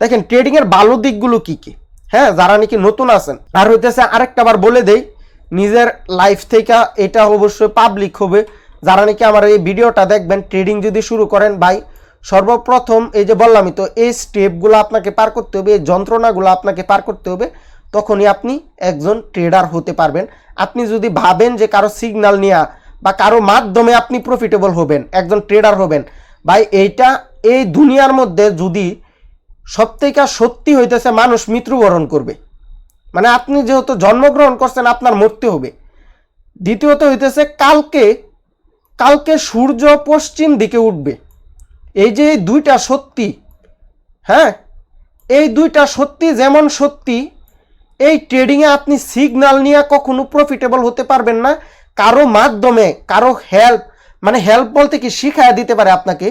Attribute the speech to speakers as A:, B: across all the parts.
A: দেখেন ট্রেডিং এর ভালো দিকগুলো কি কি? হ্যাঁ যারা নাকি নতুন আছেন, আর হইতেছে আরেকটা বার বলে দেই, নিজের লাইফ থেকে এটা অবশ্যই পাবলিক হবে। যারা নাকি আমার এই ভিডিওটা দেখবেন ট্রেডিং যদি শুরু করেন, ভাই, সর্বপ্রথম এই যে বললামই তো, এই স্টেপগুলো আপনাকে পার করতে হবে, এই যন্ত্রণাগুলো আপনাকে পার করতে হবে, তখনই আপনি একজন ট্রেডার হতে পারবেন। আপনি যদি ভাবেন যে কারও সিগন্যাল নেওয়া বা কারও মাধ্যমে আপনি প্রফিটেবল হবেন, একজন ট্রেডার হবেন, ভাই, এইটা এই দুনিয়ার মধ্যে যদি সবথেকে সত্যি হইতেছে মানুষ মৃত্যুবরণ করবে। মানে আপনি যেহেতু জন্মগ্রহণ করছেন, আপনার মরতে হবে। দ্বিতীয়ত হইতেছে কালকে কালকে সূর্য পশ্চিম দিকে উঠবে। এই যে দুইটা সত্যি হ্যাঁ? এই দুইটা সত্যি যেমন সত্যি, এই ট্রেডিংয়ে আপনি সিগন্যাল নিয়ে কখনো প্রফিটেবল হতে পারবেন না। কারও মাধ্যমে, কারও হেল্প মানে হেল্প বলতে কি শিখায় দিতে পারে আপনাকে।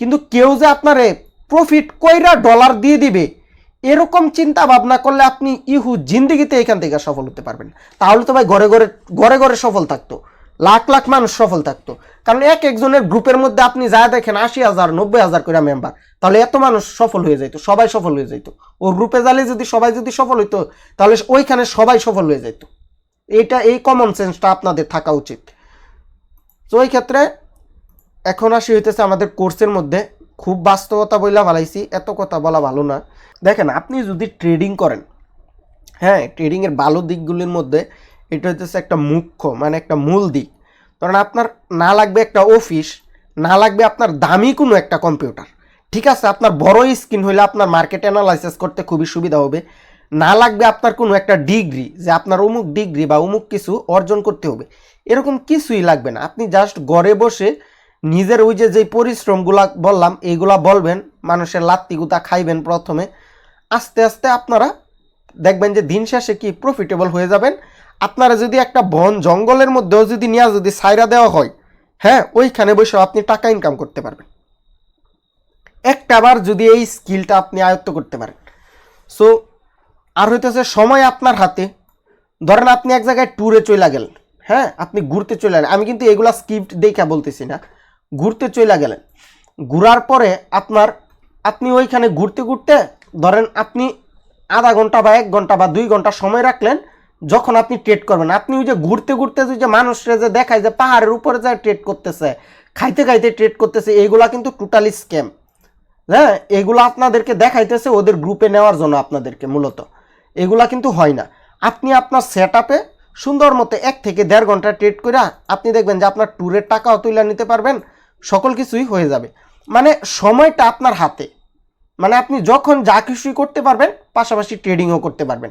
A: কিন্তু কেউ যে আপনারে প্রফিট কইরা ডলার দিয়ে দিবে, এরকম চিন্তা ভাবনা করলে আপনি ইহু জিন্দিগিতে এখান থেকে সফল হতে পারবেন। তাহলে তো ভাই ঘরে ঘরে ঘরে ঘরে সফল থাকতো, লাখ লাখ মানুষ সফল থাকতো। কারণ এক একজনের গ্রুপের মধ্যে আপনি যা দেখেন, আশি হাজার, নব্বই হাজার করে মেম্বার তাহলে এত মানুষ সফল হয়ে যাইতো, সবাই সফল হয়ে যাইতো। ও গ্রুপে জালে যদি সবাই যদি সফল হইতো, তাহলে ওইখানে সবাই সফল হয়ে যাইতো। এইটা, এই কমন সেন্সটা আপনাদের থাকা উচিত। তো ওই ক্ষেত্রে এখন আসি হইতেছে আমাদের কোর্সের মধ্যে। খুব বাস্তবতা বইলা ভালাইছি, এত কথা বলা ভালো না। দেখেন, আপনি যদি ট্রেডিং করেন হ্যাঁ ট্রেডিংয়ের ভালো দিকগুলির মধ্যে এটা হচ্ছে একটা মুখ্য মানে একটা মূল দিক। কারণ আপনার না লাগবে একটা অফিস না লাগবে আপনার দামি কোনো একটা কম্পিউটার ঠিক আছে, আপনার বড় স্ক্রিন হইলে আপনার মার্কেট অ্যানালাইসিস করতে খুবই সুবিধা হবে। না লাগবে আপনার কোনো একটা ডিগ্রি যে আপনার অমুক ডিগ্রি বা অমুক কিছু অর্জন করতে হবে। এরকম কিছুই লাগবে না। আপনি জাস্ট ঘরে বসে নিজের ওই যে যেই পরিশ্রমগুলা বললাম এইগুলা বলবেন, মানুষের লাত্তিগুতা খাইবেন প্রথমে। আস্তে আস্তে আপনারা দেখবেন যে দিন শেষে কি প্রফিটেবল হয়ে যাবেন। আপনারা যদি একটা বন জঙ্গলের মধ্যেও যদি নিয়ে যদি সাইরা দেওয়া হয় হ্যাঁ ওইখানে বসে আপনি টাকা ইনকাম করতে পারবেন। একটাবার যদি এই স্কিলটা আপনি আয়ত্ত করতে পারেন। সো আর হইতেছে সময় আপনার হাতে। ধরেন আপনি এক জায়গায় ট্যুরে চলে গেলেন হ্যাঁ আপনি ঘুরতে চলে আমি কিন্তু এগুলা স্ক্রিপ্ট দেখা বলতেছি না। ঘুরতে চলে গেলেন। ঘুরার পরে আপনার, আপনি ওইখানে ঘুরতে ঘুরতে ধরেন আপনি আধা ঘণ্টা বা এক ঘণ্টা বা দুই ঘণ্টা সময় রাখলেন, যখন আপনি ট্রেড করবেন। আপনি ওই যে ঘুরতে ঘুরতে যে মানুষরা যে দেখায় যে পাহাড়ের উপরে যায় ট্রেড করতেছে, খাইতে খাইতে ট্রেড করতেছে এইগুলা কিন্তু টোটালি স্ক্যাম হ্যাঁ এগুলো আপনাদেরকে দেখাইতেছে, ওদের গ্রুপে নেওয়ার জন্য আপনাদেরকে মূলত। এগুলা কিন্তু হয় না। আপনি আপনার সেট আপে সুন্দর মতো এক থেকে দেড় ঘণ্টা ট্রেড করে আপনি দেখবেন যে আপনার ট্যুরের টাকাও তুলে নিতে পারবেন সকল কিছুই হয়ে যাবে। মানে সময়টা আপনার হাতে। মানে আপনি যখন যা কিছুই করতে পারবেন, পাশাপাশি ট্রেডিংও করতে পারবেন।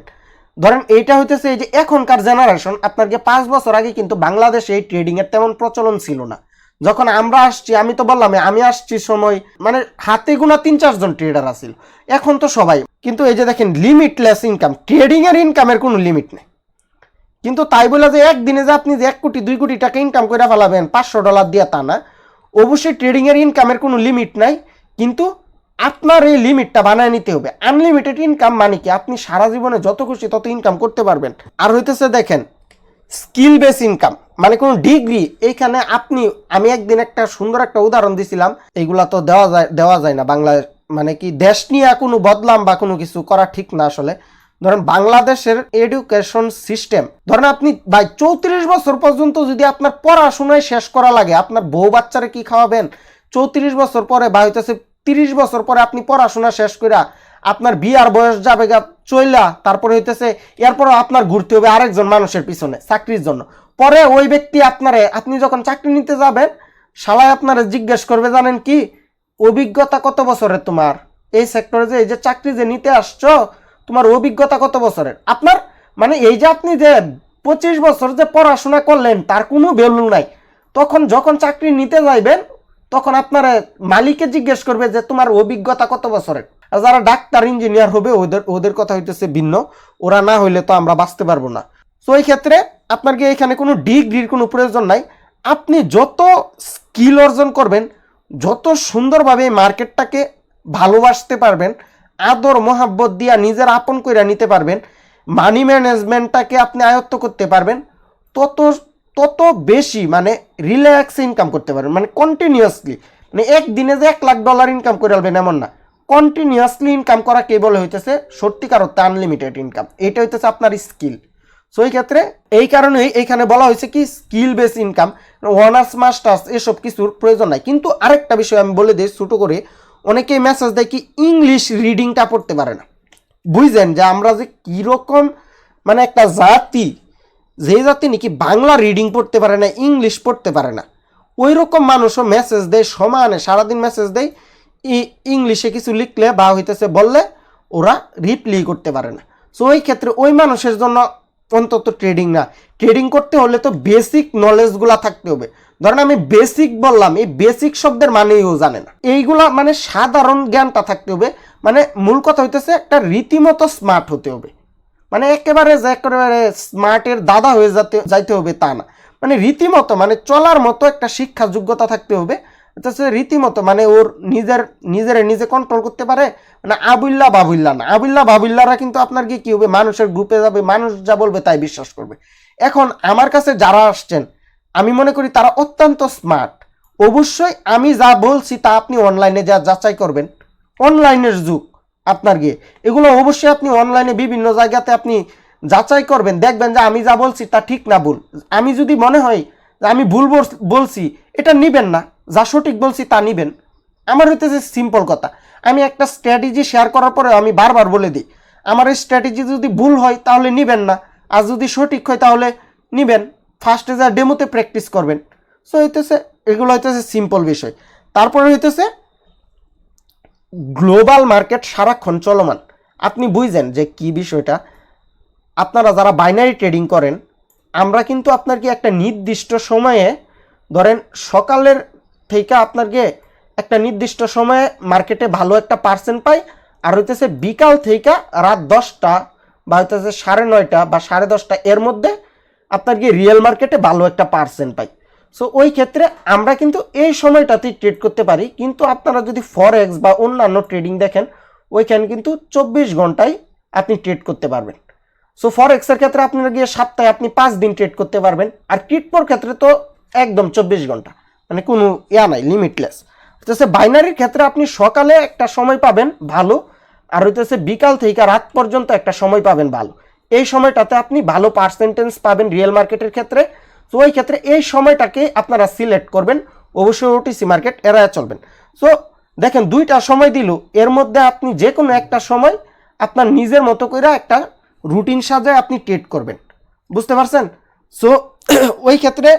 A: ধরেন এইটা হইতেছে এই যে এখনকার জেনারেশন আপনার যে পাঁচ বছর আগে কিন্তু বাংলাদেশে এই ট্রেডিংয়ের তেমন প্রচলন ছিল না। যখন আমরা আসছি, আমি তো বললাম, আমি আসছি সময় মানে হাতে গোনা তিন চারজন ট্রেডার আছিল। এখন তো সবাই, কিন্তু এই যে দেখেন লিমিটলেস ইনকাম ট্রেডিং এর ইনকামের কোনো লিমিট নেই। কিন্তু তাই বলে যে একদিনে যে আপনি যে এক কোটি, দুই কোটি টাকা ইনকাম করে ফেলাবেন, পাঁচশো ডলার দিয়ে তা না। অবশ্যই ট্রেডিং এর ইনকামের কোনো লিমিট নাই, কিন্তু আপনার এই লিমিটটা বানায় নিতে হবে। আনলিমিটেড ইনকাম মানে কি? আপনি সারা জীবনে যত খুশি তত ইনকাম করতে পারবেন। আর হইতেছে দেখেন স্কিল বেস ইনকাম মানে কোনো ডিগ্রি এইখানে আপনি, আমি একদিন একটা সুন্দর একটা উদাহরণ দিছিলাম, এইগুলা তো দেওয়া যায় দেওয়া যায় না বাংলা মানে কি, দেশ নিয়ে কোনো বদলাম বা কোনো কিছু করা ঠিক না আসলে। ধরেন বাংলাদেশের এডুকেশন সিস্টেম ধরেন আপনি ভাই চৌত্রিশ বছর পর্যন্ত যদি আপনার পড়াশোনায় শেষ করা লাগে, আপনার বউ বাচ্চারে কি খাওয়াবেন? চৌত্রিশ বছর পরে বা হইতেছে তিরিশ বছর পরে আপনি পড়াশোনা শেষ কইরা আপনার বিয়ার বয়স যাবে গা চইলা, তারপরে হইতেছে এরপরও আপনার ঘুরতে হবে আরেকজন মানুষের পিছনে চাকরির জন্য। পরে ওই ব্যক্তি আপনারে, আপনি যখন চাকরি নিতে যাবেন, শালায় আপনারে জিজ্ঞেস করবে, জানেন কি? অভিজ্ঞতা কত বছরের তোমার? এই সেক্টরে যে, এই যে চাকরি যে নিতে আসছো তোমার অভিজ্ঞতা কত বছরের? আপনার মানে এই যে আপনি যে পঁচিশ বছর যে পড়াশোনা করলেন, তার কোনো ভ্যালু নাই। তখন যখন চাকরি নিতে যাইবেন, তখন আপনার মালিকে জিজ্ঞেস করবে যে, তোমার অভিজ্ঞতা কত বছরের? আর যারা ডাক্তার ইঞ্জিনিয়ার হবে, ওদের ওদের কথা হইতেছে ভিন্ন। ওরা না হইলে তো আমরা বাঁচতে পারব না। তো এই ক্ষেত্রে আপনার কি এখানে কোনো ডিগ্রির কোনো প্রয়োজন নাই। আপনি যত স্কিল অর্জন করবেন, যত সুন্দরভাবে মার্কেটটাকে ভালোবাসতে পারবেন আদর, মহাব্বত দিয়া নিজের আপন কইরা নিতে পারবেন। মানি ম্যানেজমেন্টটাকে আপনি আয়ত্ত করতে পারবেন। তত তত বেশি মানে রিল্যাক্স ইনকাম করতে পারবেন। মানে কন্টিনিউয়াসলি মানে একদিনে যে এক লাখ ডলার ইনকাম করে আলবেন এমন না। কন্টিনিউয়াসলি ইনকাম করা কে বলে হইতেছে? সত্যিকার অর্থে আনলিমিটেড ইনকাম এটা হইতেছে আপনার স্কিল সো এই ক্ষেত্রে এই কারণেই এইখানে বলা হয়েছে কি skill base income honours masters এসব কিছুর প্রয়োজন নাই। কিন্তু আরেকটা বিষয় আমি বলে দিই, ছোটো করে অনেকেই মেসেজ দেয় কি ইংলিশ রিডিংটা পড়তে পারে না। বুঝছেন? যে আমরা যে কীরকম মানে একটা জাতি যে জাতি নাকি বাংলা রিডিং পড়তে পারে না ইংলিশ পড়তে পারে না ওই রকম মানুষও মেসেজ দেয় সমানে, সারাদিন মেসেজ দেয় ইংলিশে কিছু লিখলে বা হইতেছে বললে ওরা রিপ্লাই করতে পারে না। সো ওই ক্ষেত্রে ওই মানুষের জন্য অন্তত ট্রেডিং না। ট্রেডিং করতে হলে তো বেসিক নলেজগুলা থাকতে হবে। ধরেন আমি বেসিক বললাম, এই বেসিক শব্দের মানেও জানে না। এইগুলা মানে সাধারণ জ্ঞানটা থাকতে হবে। মানে মূল কথা হইতেছে একটা রীতিমতো স্মার্ট হতে হবে। মানে একেবারে যে একেবারে স্মার্টের দাদা হয়ে যেতে যাইতে হবে তা না। মানে রীতিমতো মানে চলার মতো একটা শিক্ষা যোগ্যতা থাকতে হবে। হচ্ছে রীতিমতো মানে ওর নিজের নিজের নিজে কন্ট্রোল করতে পারে। মানে আবুল্লা বাবুল্লা না। আবুল্লা বাবুল্লারা কিন্তু আপনার কি কি হবে? মানুষের গ্রুপে যাবে, মানুষ যা বলবে তাই বিশ্বাস করবে। এখন আমার কাছে যারা আসছেন আমি মনে করি তারা অত্যন্ত স্মার্ট অবশ্যই আমি যা বলছি তা আপনি অনলাইনে যা যাচাই করবেন। অনলাইনের যুগ আপনার গিয়ে। এগুলো অবশ্যই আপনি অনলাইনে বিভিন্ন জায়গাতে আপনি যাচাই করবেন। দেখবেন যে আমি যা বলছি তা ঠিক না ভুল। আমি যদি মনে হয় যে আমি ভুল বল- বলছি, এটা নিবেন না। যা সঠিক বলছি তা নিবেন। আমার হইতেছে সিম্পল কথা। আমি একটা স্ট্র্যাটেজি শেয়ার করার পরে আমি বারবার বলে দিই। আমার এই স্ট্র্যাটেজি যদি ভুল হয় তাহলে নিবেন না। আর যদি সঠিক হয় তাহলে নিবেন। ফার্স্টে যা ডেমোতে প্র্যাকটিস করবেন। সো হইতেছে, এগুলো হইতেছে সিম্পল বিষয়। তারপরে হইতেছে গ্লোবাল মার্কেট সারাক্ষণ চলমান। আপনি বুঝছেন যে কি বিষয়টা। আপনারা যারা বাইনারি ট্রেডিং করেন, আমরা কিন্তু আপনার কি একটা নির্দিষ্ট সময়ে, ধরেন সকালের থেকে আপনার গিয়ে একটা নির্দিষ্ট সময়ে মার্কেটে ভালো একটা পার্সেন্ট পাই, আর হইতেছে বিকাল থেকে রাত দশটা বা হইতেছে সাড়ে নয়টা বা সাড়ে দশটা এর মধ্যে আপনার কি রিয়েল মার্কেটে ভালো একটা পার্সেন্ট পাই সো ওই ক্ষেত্রে আমরা কিন্তু এই সময়টাতেই ট্রেড করতে পারি। কিন্তু আপনারা যদি ফরেক্স বা অন্যান্য ট্রেডিং দেখেন, ওইখানে কিন্তু চব্বিশ ঘন্টায় আপনি ট্রেড করতে পারবেন। সো ফরেক্সের ক্ষেত্রে আপনারা গিয়ে সপ্তাহে আপনি পাঁচ দিন ট্রেড করতে পারবেন। আর ক্রিপ্টোর ক্ষেত্রে তো একদম চব্বিশ ঘণ্টা। মানে কোনো ইয়া নাই লিমিটলেস হচ্ছে বাইনারির ক্ষেত্রে আপনি সকালে একটা সময় পাবেন ভালো, আর হইতেছে বিকাল থেকে রাত পর্যন্ত একটা সময় পাবেন ভালো। এই সময়টাতে আপনি ভালো পার্সেন্টেজ পাবেন রিয়েল মার্কেটের ক্ষেত্রে। তো ওই ক্ষেত্রে এই সময়টাকে আপনারা সিলেক্ট করবেন, অবশ্যই ওটিসি মার্কেট এড়ায় চলবেন। সো দেখেন, দুইটা সময় দিল। এর মধ্যে আপনি যে কোনো একটা সময় আপনার নিজের মতো করে একটা রুটিন সাজায় আপনি ট্রেড করবেন। বুঝতে পারছেন? সো ওই ক্ষেত্রে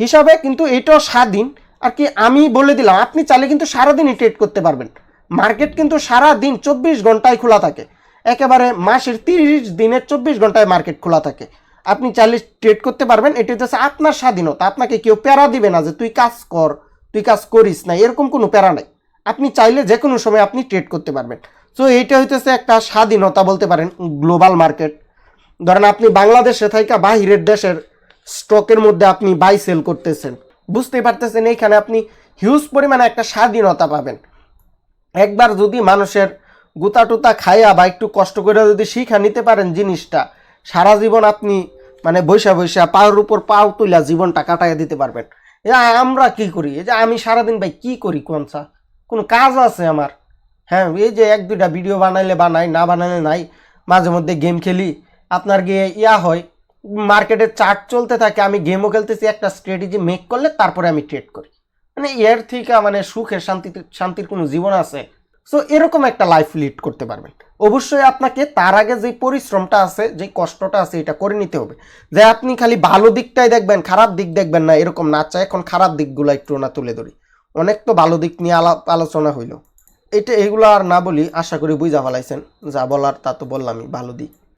A: হিসাবে কিন্তু এটাও স্বাধীন। আর কি আমি বলে দিলাম, আপনি চাইলে কিন্তু সারাদিনই ট্রেড করতে পারবেন। মার্কেট কিন্তু সারা দিন চব্বিশ ঘন্টায় খোলা থাকে। একেবারে মাসের তিরিশ দিনের চব্বিশ ঘন্টায় মার্কেট খোলা থাকে। আপনি চাইলে ট্রেড করতে পারবেন, এটি হচ্ছে আপনার স্বাধীনতা। আপনাকে কেউ প্যারা দিবে না যে তুই কাজ কর, তুই কাজ করিস না, এরকম কোনো প্যারা নাই। আপনি চাইলে যে কোনো সময় আপনি ট্রেড করতে পারবেন। সো এইটা হইতেছে একটা স্বাধীনতা বলতে পারেন গ্লোবাল মার্কেট ধরেন আপনি বাংলাদেশে থাইকা বাহিরের দেশের স্টকের মধ্যে আপনি বাই সেল করতেছেন। বুঝতেই পারতেছেন, এইখানে আপনি হিউজ পরিমাণে একটা স্বাধীনতা পাবেন। একবার যদি মানুষের গুতা টুতা খাইয়া বা একটু কষ্ট করে যদি শিখা নিতে পারেন জিনিসটা, সারা জীবন আপনি মানে বৈশা বৈশা পাওয়ার উপর পাও তুইলা জীবনটা কাটাইয়া দিতে পারবেন। এ আমরা কি করি? এই যে আমি সারাদিন ভাই কি করি কোনসা কোনো কাজ আছে আমার? হ্যাঁ এই যে এক দুইটা ভিডিও বানাইলে বানাই, না বানাইলে নাই, মাঝে মধ্যে গেম খেলি, আপনার গিয়ে ইয়া হয়, মার্কেটে চার্ট চলতে থাকে, আমি গেমও খেলতেছি, একটা স্ট্র্যাটেজি মেক করলে তারপরে আমি ট্রেড করি। মানে এর থেকে মানে সুখের শান্তিতে, শান্তির কোনো জীবন আছে? সো এরকম একটা লাইফ লিড করতে পারবেন। অবশ্যই আপনাকে তার আগে যে পরিশ্রমটা আছে, যে কষ্টটা আছে, এটা করে নিতে হবে। যে আপনি খালি ভালো দিকটাই দেখবেন, খারাপ দিক দেখবেন না, এরকম না। চায় এখন খারাপ দিকগুলো একটু না তুলে ধরি। অনেক তো ভালো দিক নিয়ে আলাপ আলোচনা হইল। এটা, এগুলো আর না বলি, আশা করি বুঝা ফেলাইছেন। যা বলার তা তো বললামই, ভালো দিক।